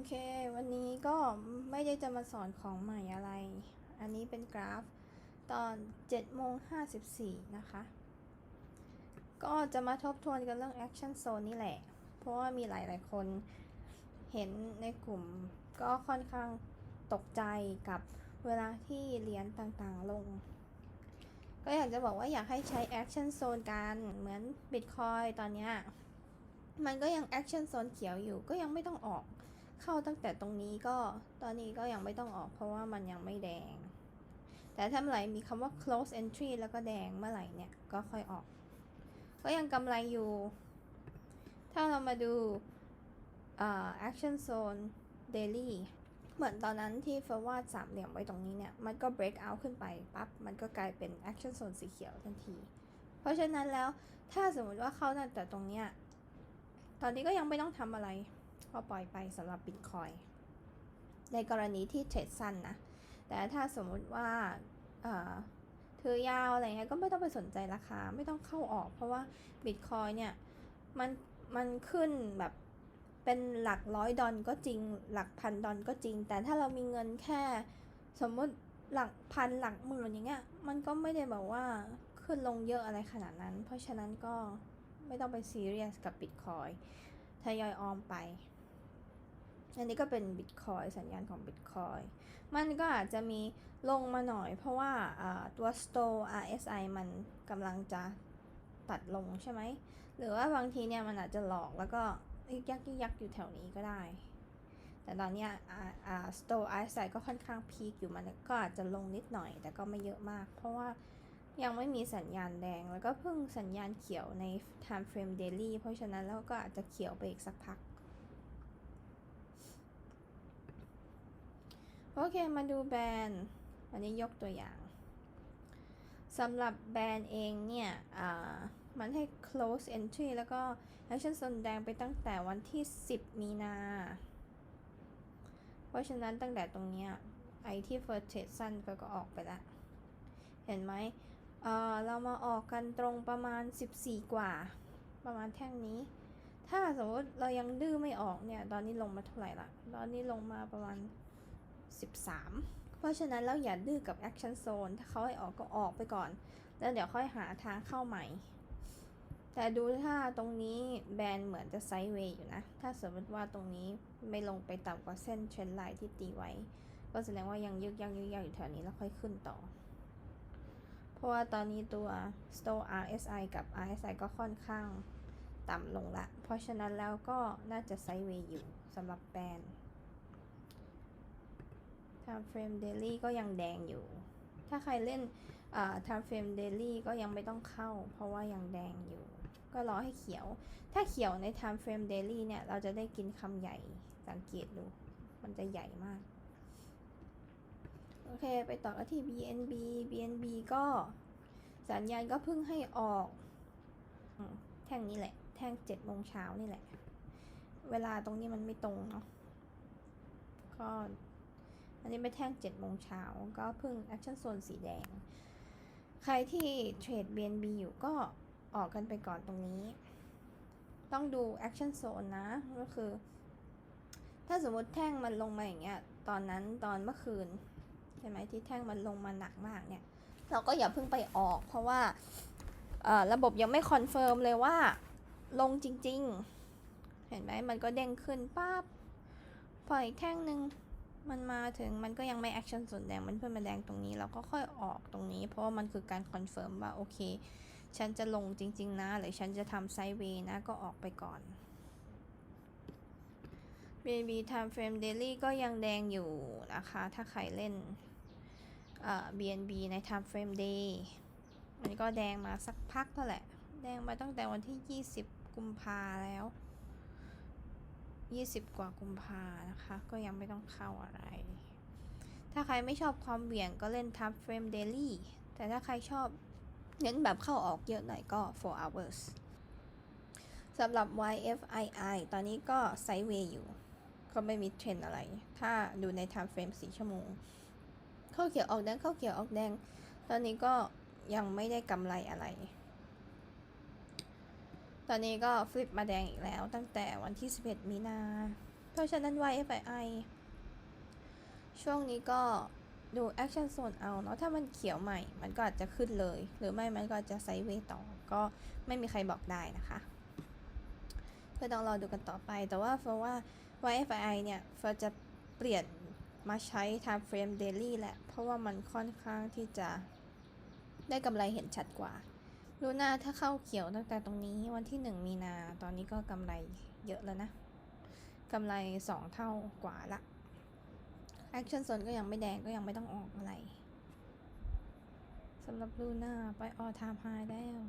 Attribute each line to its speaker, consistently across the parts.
Speaker 1: อเค วันนี้ก็ไม่ได้จะมาสอนของใหม่อะไร อันนี้เป็นกราฟตอน7โมง54 นะคะ ก็จะมาทบทวนกันเรื่อง action zone นี่แหละ เพราะว่ามีหลายๆ คนเห็นในกลุ่มก็ค่อนข้างตกใจกับเวลาที่เหรียญต่างๆลง ก็อยากจะบอกว่าอยากให้ใช้ action zone กันเหมือน Bitcoin ตอนเนี้ยมันก็ยัง action zone เขียวอยู่ก็ยังไม่ต้องออก เข้าตั้งแต่ตรงนี้ก็ตอนนี้ก็ยังไม่ต้องออกเพราะว่ามันยังไม่แดง แต่ถ้าเมื่อไหร่มีคำว่า close entry แล้วก็แดงเมื่อไหร่เนี่ยก็ค่อยออก ก็ยังกำไรอยู่ ถ้าเรามาดู action zone daily เหมือนตอนนั้นที่เฟอร์วาดสามเหลี่ยมไว้ตรงนี้เนี่ย มันก็ break out ขึ้นไปปั๊บ มันก็กลายเป็น action zone สีเขียวทันที เพราะฉะนั้นแล้วถ้าสมมติว่าเข้าตั้งแต่ตรงเนี้ย ตอนนี้ก็ยังไม่ต้องทำอะไร ก็ปล่อยไปสำหรับ Bitcoin ในกรณีที่เทรดสั้นนะ แต่ถ้าสมมุติว่าเออถือยาวอะไรเงี้ยก็ไม่ต้องไปสนใจราคาไม่ต้องเข้าออก เพราะว่า Bitcoin เนี่ยมันมันขึ้นแบบเป็นหลักร้อยดอลก็จริง หลักพันดอลก็จริง แต่ถ้าเรามีเงินแค่สมมติหลักพันหลักหมื่นอย่างเงี้ยมันก็ไม่ได้แบบว่าขึ้นลงเยอะอะไรขนาดนั้น เพราะฉะนั้นก็ไม่ต้องไปซีเรียสกับ Bitcoin ทยอยออมไป อันนี้ก็เป็น Bitcoin สัญญาณของ Bitcoin มันก็อาจจะมีลงมาหน่อย เพราะว่าตัว Store RSI มันกำลังจะตัดลงใช่ไหม หรือว่าบางทีเนี่ยมันอาจจะหลอกแล้วก็ยักยักอยู่แถวนี้ก็ได้ แต่ตอนนี้ยอ่าอ่า Store RSI ก็ค่อนข้างพีคอยู่มันก็อาจจะลงนิดหน่อย แต่ก็ไม่เยอะมาก เพราะว่ายังไม่มีสัญญาณแดง แล้วก็เพิ่งสัญญาณเขียวใน time frame daily เพราะฉะนั้นแล้วก็อาจจะเขียวไปอีกสักพัก โอเค มาดูแบรนด์ อันนี้ยกตัวอย่างสำหรับแบรนด์เองเนี่ยอ่ามันให้ close entry แล้วก็ action zone แดงไปตั้งแต่วันที่ 10 มีนา เพราะฉะนั้นตั้งแต่ตรงเนี้ยไอที่ first trade สั้นก็ก็ออกไปแล้วเห็นไหมเอ่อเรามาออกกันตรงประมาณ 14 กว่า ประมาณแท่งนี้ ถ้าสมมติเรายังดื้อไม่ออกเนี่ย ตอนนี้ลงมาเท่าไหร่ละ ตอนนี้ลงมาประมาณ 13 เพราะฉะนั้นแล้วอย่าดื้อกับ action zone ถ้าเขาให้ออกก็ออกไปก่อน แล้วเดี๋ยวค่อยหาทางเข้าใหม่ แต่ดูถ้าตรงนี้แบรนด์เหมือนจะไซด์เวย์อยู่นะ ถ้าสมมติว่าตรงนี้ไม่ลงไปต่ำกว่าเส้นเทรนไลน์ที่ตีไว้ ก็แสดงว่ายังยึกยักยึกยักอยู่แถวนี้แล้วค่อยขึ้นต่อ เพราะว่าตอนนี้ตัว Store RSI กับ RSI ก็ค่อนข้างต่ำลงละ เพราะฉะนั้นแล้วก็น่าจะไซด์เวย์อยู่สำหรับแบรนด์ time frame daily ก็ยังแดงอยู่ ถ้าใครเล่นอ่า time frame daily ก็ยังไม่ต้องเข้า เพราะว่ายังแดงอยู่ ก็รอให้เขียว ถ้าเขียวใน time frame daily เนี่ย เราจะได้กินคำใหญ่ สังเกตดู มันจะใหญ่มาก โอเค ไปต่อกันที่ BNB BNB ก็สัญญาณก็เพิ่งให้ออก แท่งนี้แหละ แท่ง7โมงเช้านี่แหละ เวลาตรงนี้มันไม่ตรงเนาะก็ อันนี้เป็นแท่ง7โมงเช้าก็พิ่ง action zone สีแดง ใครที่เทรด BNB อยู่ก็ออกกันไปก่อนตรงนี้ ต้องดู action zone นะ ก็คือ ถ้าสมมติแท่งมันลงมาอย่างเงี้ย ตอนนั้นตอนเมื่อคืน ใช่ไหมที่แท่งมันลงมาหนักมากเนี่ย เราก็อย่าเพิ่งไปออก เพราะว่าระบบยังไม่คอนเฟิร์มเลยว่าลงจริง ๆ เห็นไหมมันก็เด้งขึ้นปั๊บพออีกแท่งหนึ่ง มันมาถึงมันก็ยังไม่แอคชั่นส่วนแดงมันเพื่อนมาแดงตรงนี้เราก็ค่อยออกตรงนี้ เพราะว่ามันคือการคอนเฟิร์มว่าโอเค ฉันจะลงจริง ๆ นะ หรือฉันจะทำไซด์เวย์นะก็ออกไปก่อน BNB Time Frame Daily ก็ยังแดงอยู่นะคะ ถ้าใครเล่นเอ่อ BNB ใน Time Frame Day มันก็แดงมาสักพักแล้วแหละ แดงมาตั้งแต่วันที่ 20 กุมภาแล้ว 20 กว่ากุมภานะคะ ก็ยังไม่ต้องเข้าอะไร ถ้าใครไม่ชอบความเหวี่ยงก็เล่น Time Frame Daily แต่ถ้าใครชอบเน้นแบบเข้าออกเยอะหน่อยก็ 4 hours สำหรับ YFII ตอนนี้ก็ไซด์เวย์อยู่ ก็ไม่มีเทรนอะไร ถ้าดูใน Time Frame 4 ชั่วโมง เข้าเขียวออกแดงเข้าเขียวออกแดง ตอนนี้ก็ยังไม่ได้กำไรอะไร ตอนนี้ก็ฟลิปมาแดงอีกแล้ว ตั้งแต่วันที่ 11 มีนา เพราะฉะนั้น YFI ช่วงนี้ก็ดู Action Zone เอาเนาะถ้ามันเขียวใหม่ มันก็อาจจะขึ้นเลย หรือไม่มันก็จจะไซด์เวย์ต่อ ก็ไม่มีใครบอกได้นะคะก็ต้องรอดูกันต่อไป แต่ว่าเฟอว่า YFI เนี่ยเฟอจะเปลี่ยนมาใช้ Time Frame Daily แหละ เพราะว่ามันค่อนข้างที่จะได้กำไรเห็นชัดกว่า ลูน่าถ้าเข้าเขียวตั้งแต่ตรงนี้วันที่1มีนาตอนนี้ก็กำไรเยอะแล้วนะกำไร2เท่ากว่าละ Action Zone ก็ยังไม่แดงก็ยังไม่ต้องออกอะไรสำหรับลูน่าไปออทามไฮแล้ว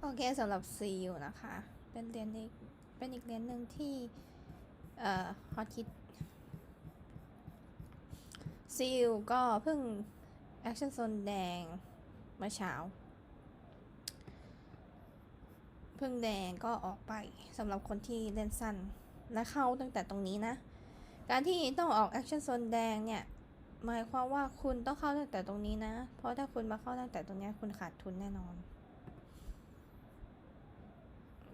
Speaker 1: โอเคสำหรับซีลนะคะ เป็นเหรียญอีกเป็นอีกเหรียญหนึ่งที่เอ่อฮอตฮิตซีลก็เพิ่ง Action Zone แดง มื่อเช้าพิ่งแดงก็ออกไปสำหรับคนที่เล่นสั้นและเข้าตั้งแต่ตรงนี้นะ การที่ต้องออก Action Zone แดงเนี่ย หมายความว่าคุณต้องเข้าตั้งแต่ตรงนี้นะ เพราะถ้าคุณมาเข้าตั้งแต่ตรงนี้คุณขาดทุนแน่นอน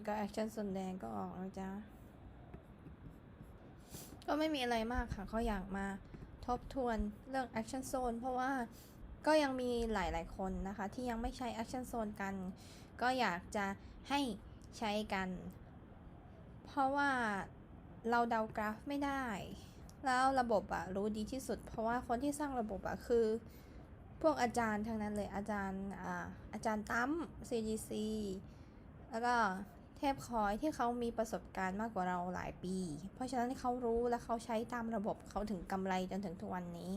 Speaker 1: ก็ Action Zone แดงก็ออกนะจ๊ะก็ไม่มีอะไรมากค่ะเขาอยากมาทบทวนเรื่อง Action Zone เพราะว่า ก็ยังมีหลายๆคนนะคะ ที่ยังไม่ใช้ Action Zone กัน ก็อยากจะให้ใช้กัน เพราะว่าเราเดากราฟไม่ได้ แล้วระบบอะรู้ดีที่สุด เพราะว่าคนที่สร้างระบบอะคือ พวกอาจารย์ทั้งนั้นเลยอาจารย์อ่าอาจารย์ตั้ม CGC แล้วก็เทพคอยที่เขามีประสบการณ์มากกว่าเราหลายปี เพราะฉะนั้นเขารู้และเขาใช้ตามระบบเขาถึงกำไรจนถึงทุกวันนี้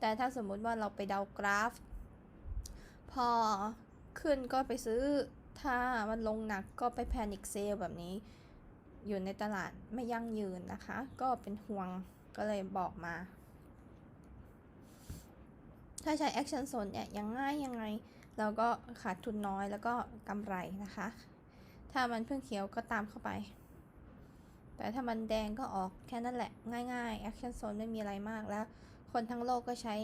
Speaker 1: แต่ถ้าสมมุติว่าเราไปเดากราฟ พอขึ้นก็ไปซื้อ ถ้ามันลงหนักก็ไปแพนิคเซลแบบนี้ อยู่ในตลาดไม่ยั่งยืนนะคะ ก็เป็นห่วงก็เลยบอกมา ถ้าใช้ Action Zone เนี่ยยังง่ายยังไงเราก็ขาดทุนน้อยแล้วก็กำไรนะคะ ถ้ามันเพิ่งเขียวก็ตามเข้าไป แต่ถ้ามันแดงก็ออกแค่นั้นแหละง่ายๆ Action Zone ไม่มีอะไรมากแล้ว คนทั้งโลกก็ใช้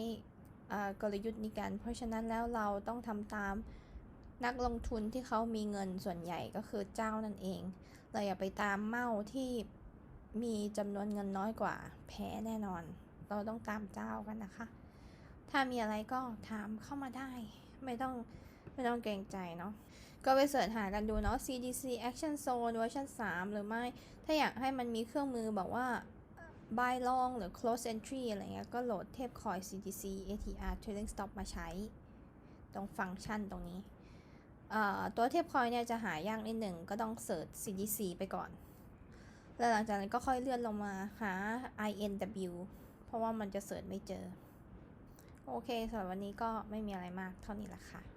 Speaker 1: กลยุทธ์นี้กัน เพราะฉะนั้นแล้วเราต้องทำตามนักลงทุนที่เขามีเงินส่วนใหญ่ก็คือเจ้านั่นเอง เราอย่าไปตามเมาที่มีจำนวนเงินน้อยกว่าแพ้แน่นอน เราต้องตามเจ้ากันนะคะ ถ้ามีอะไรก็ถามเข้ามาได้ ไม่ต้องไม่ต้องเกรงใจเนาะ ก็ไปเสิร์ชหากันดูเนาะ CDC Action Zone เวอร์ชัน3 หรือไม่ ถ้าอยากให้มันมีเครื่องมือบอกว่า buy long หรือ close entry อะไรเงี้ย ก็โหลดเทพคอย CDC ATR Trailing Stop มาใช้ ตรงฟังก์ชันตรงนี้ตัวเทพคอยเนี่ยจะหายากนิดหนึ่งก็ต้องเสิร์ช CDC ไปก่อน แล้วหลังจากนั้นก็ค่อยเลื่อนลงมาหา INW เพราะว่ามันจะเสิร์ชไม่เจอ โอเคสำหรับวันนี้ก็ไม่มีอะไรมากเท่านี้ละค่ะ